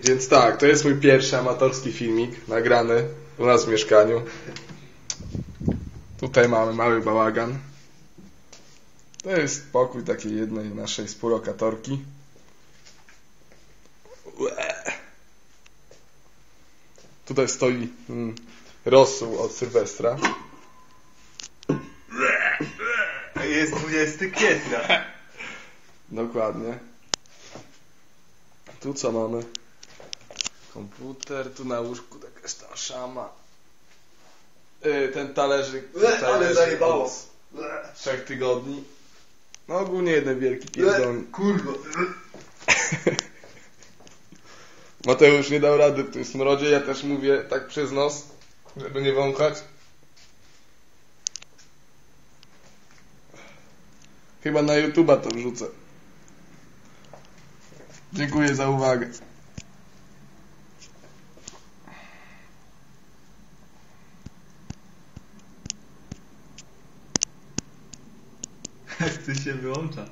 Więc tak, to jest mój pierwszy amatorski filmik nagrany u nas w mieszkaniu. Tutaj mamy mały bałagan. To jest pokój takiej jednej naszej współlokatorki. Ue. Tutaj stoi mm, rosół od Sylwestra. Jest 20 kwietnia. Dokładnie. Tu co mamy? Komputer, tu na łóżku jakaś tam szama. Yy, ten talerzyk. ale talerzyk zajebało. od Trzech tygodni. No ogólnie jeden wielki pierdol. Kurwa. Mateusz nie dał rady w tym smrodzie, ja też mówię tak przez nos, żeby nie wąchać. Chyba na YouTube'a to wrzucę. Dziękuję za uwagę. Ty się wyłącza.